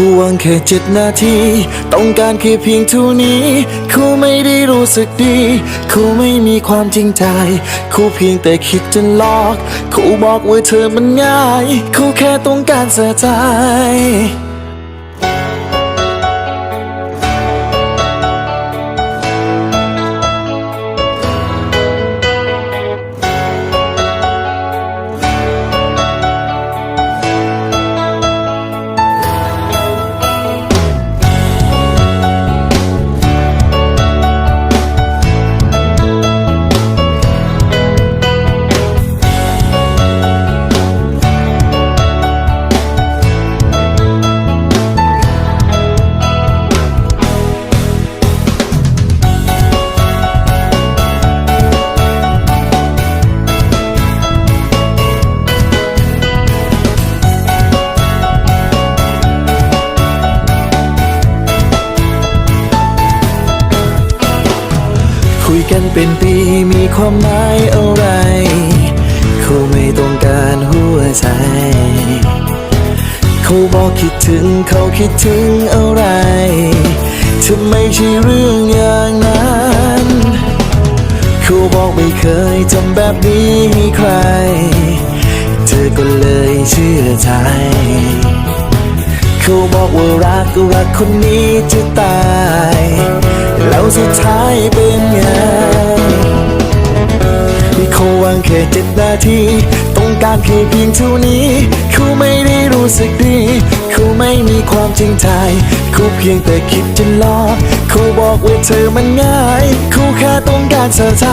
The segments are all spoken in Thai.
ควงแค่เจ็ดนาที ต้องการแค่เพียงเท่านี้ครูไม่ได้รู้สึกดีครูไม่มีความจริงใจครูเพียงแต่คิดจะหลอกครูบอกว่าเธอมันง่ายครูแค่ต้องการเสียใจ คุยกันเป็นปีมีความหมายอะไร เขาไม่ต้องการหัวใจ เขาบอกคิดถึงเขาคิดถึงอะไรถ้าไม่ใช่เรื่องอย่างนั้นเขาบอกไม่เคยทำแบบนี้ให้ใคร เธอก็เลยเชื่อใจเขาบอกว่ารักก็รักคนนี้จะตาย แล้วสุดท้ายเป็น ค่เจ็ดนาที ต้องการแค่เพียงเท่านี้ เขาไม่ได้รู้สึกดี เขาไม่มีความจริงใจ เขาเพียงแต่คิดจะหลอกเขาบอกว่าเธอมันง่าย เขาแค่ต้องการเสียใจ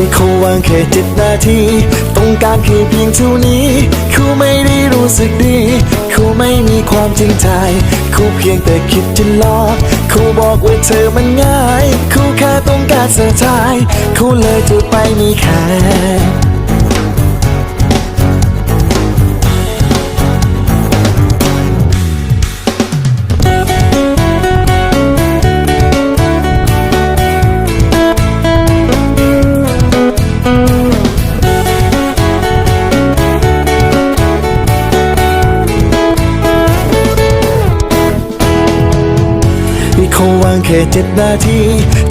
ที่เขาวางแค่เจ็ดนาที ต้องการแค่เพียงเท่านี้เขาไม่ได้รู้สึกดีเขาไม่มีความจริงใจเขาเพียงแต่คิดจะหลอกเขาบอกว่าเธอมันง่ายเขาแค่ต้องการเสียใจเขาเลยจะไปมีแค่ ที่เขาวางแค่เจ็ดนาที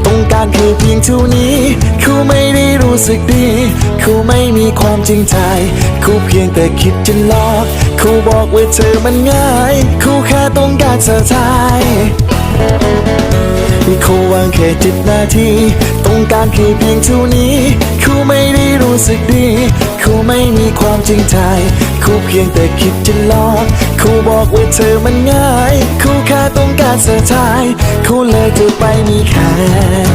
ต้องการแค่เพียงเท่านี้ เขาไม่ได้รู้สึกดี เขาไม่มีความจริงใจ เขาเพียงแต่คิดจะหลอก เขาบอกว่าเธอมันง่าย เขาแค่ต้องการเสียใจที่เขาวางแค่เจ็ดนาที ต้องการแค่เพียงเท่านี้ เขาไม่ได้รู้สึกดี เขาไม่มีความจริงใจ เขาเพียงแต่คิดจะหลอก เขาบอกว่าเธอมันง่าย เขาแค่ต้องการเสียใจเขาเลยจะไปมีแค่